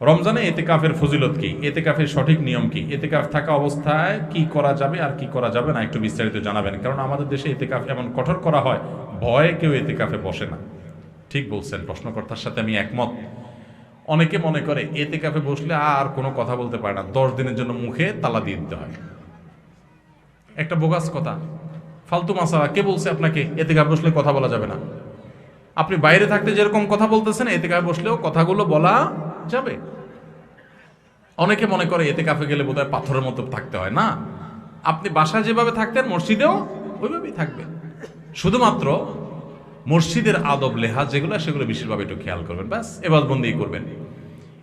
রমজানে এতেকাফের ফজিলত কি? এতেকাফের সঠিক নিয়ম কি? এতেকাফ থাকা অবস্থায় কি করা যাবে আর কি করা যাবে না একটু বিস্তারিত জানাবেন। কারণ আমাদের দেশে এতেকাফ এমন কঠোর করা হয়, ভয়ে কেউ এতেকাফে বসে না। ঠিক বলছেন, প্রশ্নকর্তার সাথে আমি একমত। অনেকে মনে করে এতেকাফে বসলে আর কোনো কথা বলতে পারে না। দশ দিনের জন্য মুখে তালা দিয়ে দিতে হয়। একটা বোগাস কথা, ফালতু মাসালা, কে বলছে আপনাকে এতেকাফে বসলে কথা বলা যাবে না? আপনি বাইরে থাকতে যেরকম কথা বলতেছেন, এতেকাফে বসলেও কথাগুলো বলা যাবে? অনেকে মনে করে এতে কাফে গেলে বোধহয় পাথরের মতো থাকতে হয়। না, আপনি বাসায় যেভাবে থাকতেন, মসজিদেও ওইভাবেই থাকবেন। শুধুমাত্র মসজিদের আদব লেহা যেগুলো, সেগুলো বিশেষভাবে একটু খেয়াল করবেন, ব্যাস এবার বন্দি করবেন।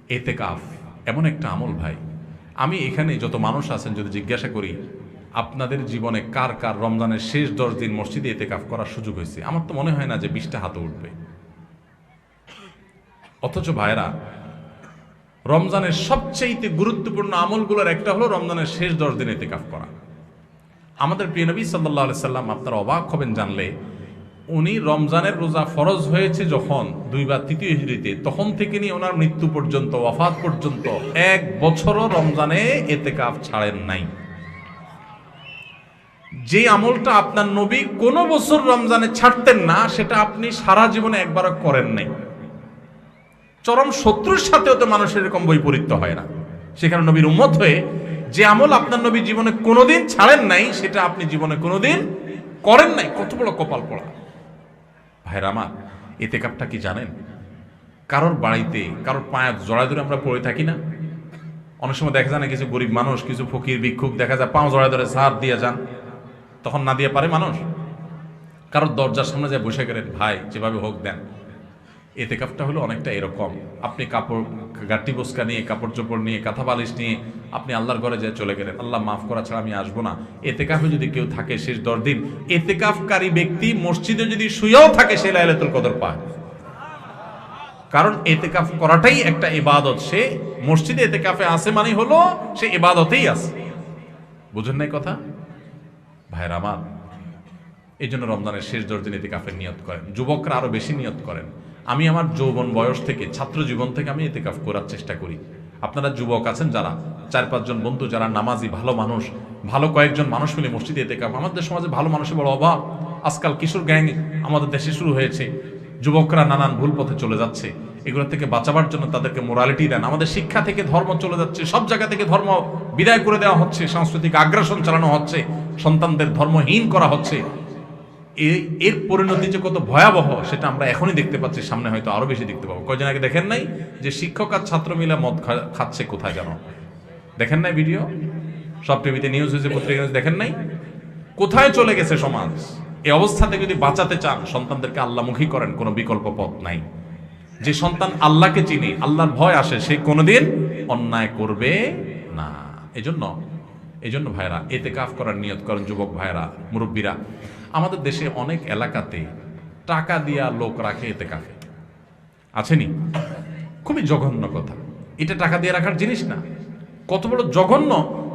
এতে কাফ, এমন একটা আমল ভাই। আমি এখানে যত মানুষ আছেন, যদি জিজ্ঞাসা করি, আপনাদের জীবনে কার কার রমজানের শেষ দশ দিন মসজিদে এতে কাফ করার সুযোগ হয়েছে? আমার তো মনে হয় না যে বিশটা হাতে উঠবে। অথচ ভাইরা রমজানের সবচেয়ে গুরুত্বপূর্ণ আমলগুলোর একটা হলো রমজানের শেষ দশ দিন এতেকাফ করা। আমাদের প্রিয় নবী সাল্লাহ সাল্লাম আপনারা অবাক হবেন জানলে, উনি রমজানের রোজা ফরজ হয়েছে যখন দুই বা তৃতীয় হিজড়িতে, তখন থেকে নিয়ে ওনার মৃত্যু পর্যন্ত, ওয়াফাত পর্যন্ত এক বছরও রমজানে এতেকাফ ছাড়েন নাই। যে আমলটা আপনার নবী কোনো বছর রমজানে ছাড়তেন না, সেটা আপনি সারা জীবনে একবারও করেন নাই। চরম শত্রুর সাথেও তো মানুষের এরকম বৈপরীত্য হয় না। সেখানে নবীর উম্মত হয়ে যে আমল আপনার নবী জীবনে কোনোদিন ছাড়েন নাই, সেটা আপনি জীবনে কোনোদিন করেন নাই। কত বড় কপাল পড়া। ভাইরা আমার এতে কাপটা কি জানেন? কারোর বাড়িতে, কারোর পায়ে জড়ায় ধরে আমরা পড়ে থাকি না। অনেক সময় দেখা যায় না, কিছু গরিব মানুষ, কিছু ফকির, ভিক্ষুক, দেখা যায় পাও জড়ায় ধরে সার দিয়ে যান। তখন না দিয়ে পারে মানুষ। কারোর দরজার সামনে যায় বসে গেলেন, ভাই, যেভাবে হোক দেন। এতেকাফটা হলো অনেকটা এরকম। আপনি কাপড়, গাটি বস্কা নিয়ে, কাপড় চোপড় নিয়ে কাঁথা বালিশ নিয়ে আপনি আল্লাহর ঘরে যে চলে গেলেন। আল্লাহ মাফ করা ছাড়া আমি আসব না। এতেকাফে যদি কেউ থাকে শেষ দশ দিন, এতেকাফকারী ব্যক্তি মসজিদে যদি শুয়েও থাকে সে লাইলাতুল কদর পায়। কারণ এতেকাফ করাটাই একটা ইবাদত। সে মসজিদে এতেকাফে আসে মানে হলো সে ইবাদতেই আছে। বুঝেন নাই কথা? ভাইয়ের আমার, এই জন্য রমজানের শেষ দশ দিন এতেকাফের নিয়ত করেন। যুবকরা আরও বেশি নিয়ত করেন। আমি আমার যৌবন বয়স থেকে, ছাত্র জীবন থেকে আমি এতেকাফ করার চেষ্টা করি। আপনারা যুবক আছেন যারা, চার পাঁচজন বন্ধু যারা নামাজি, ভালো মানুষ, ভালো কয়েকজন মানুষ মিলে মসজিদে এতে এতেকাফ আমাদের সমাজে ভালো মানুষের বড় অভাব। আজকাল কিশোর গ্যাং আমাদের দেশে শুরু হয়েছে। যুবকরা নানান ভুল পথে চলে যাচ্ছে। এগুলো থেকে বাঁচাবার জন্য তাদেরকে মোরালিটি দেন। আমাদের শিক্ষা থেকে ধর্ম চলে যাচ্ছে। সব জায়গা থেকে ধর্ম বিদায় করে দেওয়া হচ্ছে। সাংস্কৃতিক আগ্রাসন চালানো হচ্ছে। সন্তানদের ধর্মহীন করা হচ্ছে। এর পরিণতি যে কত ভয়াবহ, সেটা আমরা এখনই দেখতে পাচ্ছি, সামনে হয়তো আরও বেশি দেখতে পাবো। কয়জন আগে দেখেন নাই যে শিক্ষক আর ছাত্র মিলে মদ খাচ্ছে কোথায় যেন দেখেন নাই ভিডিও? সব টিভিতে নিউজ হয়েছে, পত্রিকা news, দেখেন নাই? কোথায় চলে গেছে সমাজ? এই অবস্থা থেকে যদি বাঁচাতে চান, সন্তানদেরকে আল্লাহমুখী করেন, কোনো বিকল্প পথ নাই। যে সন্তান আল্লাহকে চিনি, আল্লাহর ভয় আসে, সে কোনোদিন অন্যায় করবে না। এজন্য এজন্য ভাইরা এতে কাফ করার নিয়ত করেন যুবক ভাইরা মুরব্বীরা। আমাদের দেশে অনেক এলাকাতে টাকা দিয়া লোক রাখে এতে কাফে আছেনি খুবই জঘন্য কথা। এটা টাকা দিয়ে রাখার জিনিস না। কত বড় জঘন্য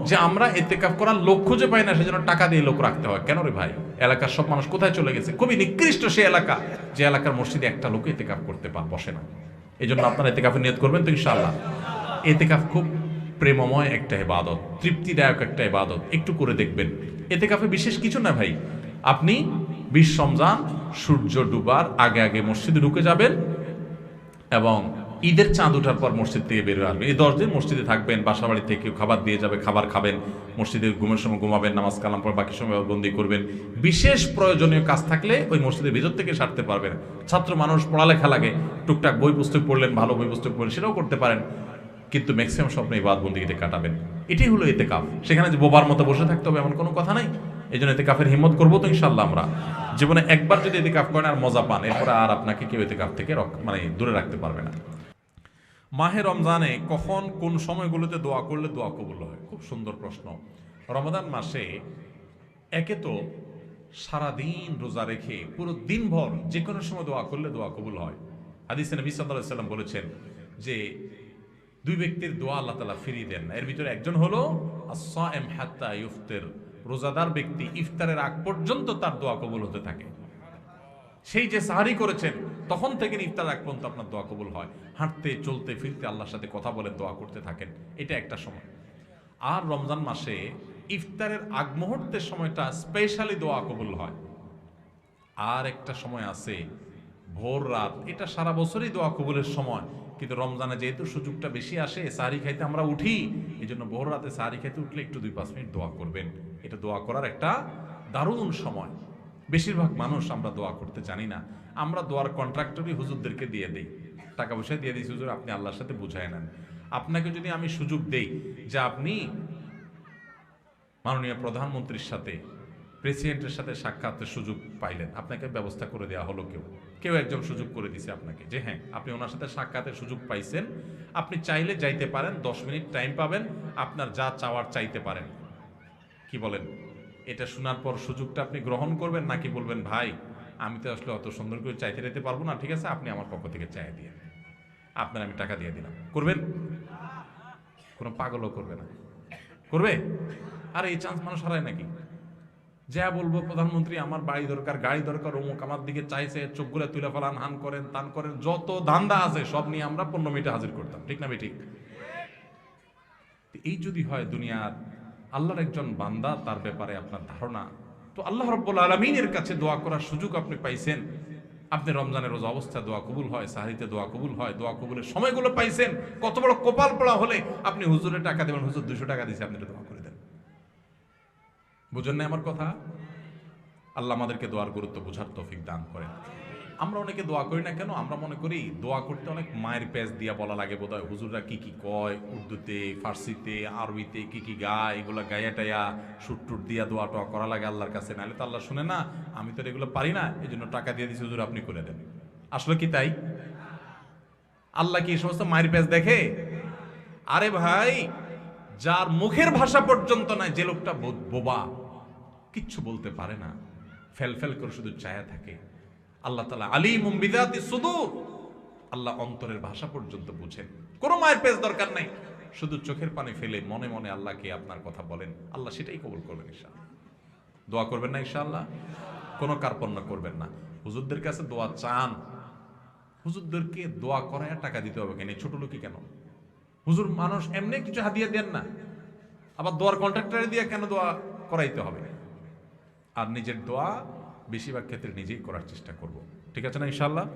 যে আমরা এতে এতেকাফ করার লোক খুঁজে পাই না, সেজন্য টাকা দিয়ে লোক রাখতে হয়। কেন রে ভাই? এলাকার সব মানুষ কোথায় চলে গেছে? খুবই নিকৃষ্ট সে এলাকা, যে এলাকার মসজিদে একটা লোক এতেকাফ করতে পা, বসে না। এই জন্য আপনারা এতেকাফে নিয়ত করবেন তো ইনশাআল্লাহ। এতেকাফ খুব প্রেমময় একটা ইবাদত, তৃপ্তিদায়ক একটা ইবাদত, একটু করে দেখবেন। এতেকাফে বিশেষ কিছু না ভাই। আপনি বিশ রমজান, সূর্য ডুবার, আগে আগে মসজিদে ঢুকে যাবেন এবং ঈদের চাঁদ ওঠার পর মসজিদ থেকে বের হয়ে আসবেন। এই দশ দিন মসজিদে থাকবেন বাসা বাড়ি থেকে খাবার দিয়ে যাবে, খাবার খাবেন, মসজিদে ঘুমের সময় ঘুমাবেন, নামাজ কালাম পর বাকি সময় বন্দি করবেন। বিশেষ প্রয়োজনীয় কাজ থাকলে ওই মসজিদের ভিতর থেকে সারতে পারবেন। ছাত্র মানুষ পড়ালেখা লাগে, টুকটাক বই পুস্তক পড়লেন, ভালো বই পুস্তক পড়লেন, সেটাও করতে পারেন। কিন্তু ম্যাক্সিমাম স্বপ্ন এই বাদ বন্দিগিতে কাটাবেন। এটাই হলো এতে কাপ সেখানে যে বোবার মতো বসে থাকতে হবে এমন কোনো কথা নাই। এই জন্য এতে কাফের হিম্মত করব তো ইনশাল্লাহ আমরা। জীবনে একবার যদি এতে কাপ করেন আর মজা পান, এরপরে আর আপনাকে কেউ এতে কাপ থেকে মানে দূরে রাখতে পারবে না। মাহে রমজানে কখন কোন সময়গুলোতে দোয়া করলে দোয়া কবুল হয়? খুব সুন্দর প্রশ্ন। রমাদান মাসে একে তো সারাদিন রোজা রেখে পুরো দিনভর যে কোনো সময় দোয়া করলে দোয়া কবুল হয়। হাদিসে নবী আলাইহি সাল্লাম বলেছেন যে দুই ব্যক্তির দোয়া আল্লাহ তালা ফিরিয়ে দেন। এর ভিতরে একজন হলো আস-সাইম হাত্তা ইফতির রোজাদার ব্যক্তি ইফতারের আগ পর্যন্ত তার দোয়া কবুল হতে থাকে। সেই যে সাহারি করেছেন, তখন থেকে ইফতার এক পর্যন্ত আপনার দোয়া কবুল হয়। হাঁটতে, চলতে, ফিরতে আল্লাহর সাথে কথা বলে দোয়া করতে থাকেন। এটা একটা সময়। আর রমজান মাসে ইফতারের আগ মুহূর্তের সময়টা স্পেশালি দোয়া কবুল হয়। আর একটা সময় আছে, ভোর রাত, এটা সারা বছরই দোয়া কবুলের সময়। কিন্তু রমজানে যেহেতু সুযোগটা বেশি আসে, সাহারি খাইতে আমরা উঠি এই জন্য ভোর রাতে সাহারি খাইতে উঠলে একটু দুই, পাঁচ মিনিট দোয়া করবেন। এটা দোয়া করার একটা দারুণ সময়। বেশিরভাগ মানুষ আমরা দোয়া করতে জানি না। আমরা দোয়ার কন্ট্রাক্টরই হুজুরদেরকে দিয়ে দিই। টাকা পয়সা দিয়ে দিই হুজুর, আপনি আল্লাহর সাথে বুঝায় নেন। আপনাকে যদি আমি সুযোগ দেই যে আপনি মাননীয় প্রধানমন্ত্রীর সাথে প্রেসিডেন্টের সাথে সাক্ষাতের সুযোগ পাইলেন। আপনাকে ব্যবস্থা করে দেওয়া হলো কেউ। কেউ একজন সুযোগ করে দিছে আপনাকে। যে হ্যাঁ আপনি ওনার সাথে সাক্ষাতের সুযোগ পাইছেন। আপনি চাইলে যাইতে পারেন, দশ মিনিট টাইম পাবেন, আপনার যা চাওয়ার চাইতে পারেন। কি বলেন? এটা শোনার পর সুযোগটা আপনি গ্রহণ করবেন, নাকি বলবেন, ভাই, আমি তো আসলে অত সুন্দর করে চাইতে যেতে পারব না, ঠিক আছে? আপনি আমার পক্ষ থেকে চাই দিয়ে আপনার আমি টাকা দিয়ে দিলাম। করবেন? কোনো পাগলও করবে না। করবে? আর, এই চান্স মানুষ হারায় নাকি? যা বলব প্রধানমন্ত্রী, আমার বাড়ি দরকার, গাড়ি দরকার, অমুক আমার দিকে চাইছে, চোখগুলো তুলে ফেলান, হান করেন, তান করেন, যত ধান্দা আছে সব নিয়ে আমরা পনেরো মিনিটে হাজির করতাম, ঠিক না ঠিক এই যদি হয় দুনিয়ার, আল্লাহর একজন বান্দা, তার ব্যাপারে আপনার ধারণা, তো আল্লাহ রব্বুল আলমিনের কাছে দোয়া করার সুযোগ আপনি পাইছেন। আপনি রমজানের রোজা অবস্থায় দোয়া কবুল হয়, সাহারিতে দোয়া কবুল হয়, দোয়া কবুলের সময়গুলো পাইছেন, কত বড় কপাল পড়া হলে আপনি হুজুরের টাকা দেবেন, হুজুর দুশো টাকা দিয়েছে আপনি দোয়া করে বুঝেন না আমার কথা? আল্লাহ আমাদেরকে দোয়ার গুরুত্ব বোঝার তৌফিক দান করেন। আমরা অনেকে দোয়া করি না কেন? আমরা মনে করি দোয়া করতে অনেক মায়ের পেজ দিয়া বলা লাগে বোধ হয় হুজুররা কী কী কয়? উর্দুতে, ফার্সিতে, আরবিতে কি কি গায়? এগুলো গায়া টায়া সুট টুট দিয়া দোয়া টোয়া করা লাগে আল্লাহর কাছে। নাহলে তো আল্লাহ শুনে না, আমি তো এগুলো পারি না। এই জন্য টাকা দিয়ে দিচ্ছি হুজুর, আপনি করে দেন। আসলে কি তাই? আল্লাহ কি এই সমস্ত মায়ের পেজ দেখে? আরে ভাই, যার মুখের ভাষা পর্যন্ত নাই, যে লোকটা বোবা। কিচ্ছু বলতে পারে না। ফেল ফেল করে শুধু চায়া থাকে। আল্লাহ তালা আলী মুম্বিদাতি সুদূর। আল্লাহ অন্তরের ভাষা পর্যন্ত বুঝেন। কোনো মায়ের পেজ দরকার নাই। শুধু চোখের পানি ফেলে মনে মনে আল্লাহকে আপনার কথা বলেন। আল্লাহ সেটাই কবল করবেন ইনশাআল্লাহ। দোয়া করবেন না ইনশাআল্লাহ? কোনো কার্পণ্য করবেন না। হুজুরদের কাছে দোয়া চান। হুজুরদেরকে দোয়া করায় টাকা দিতে হবে কেন? ছোট লোকই কেন? হুজুর মানুষ এমনি কিছু হাদিয়া দেন না। আবার দোয়ার কন্ট্রাক্টরে দিয়ে কেন দোয়া করাইতে হবে? আর নিজের দোয়া বেশিরভাগ ক্ষেত্রে নিজেই করার চেষ্টা করব। ঠিক আছে না ইনশাল্লাহ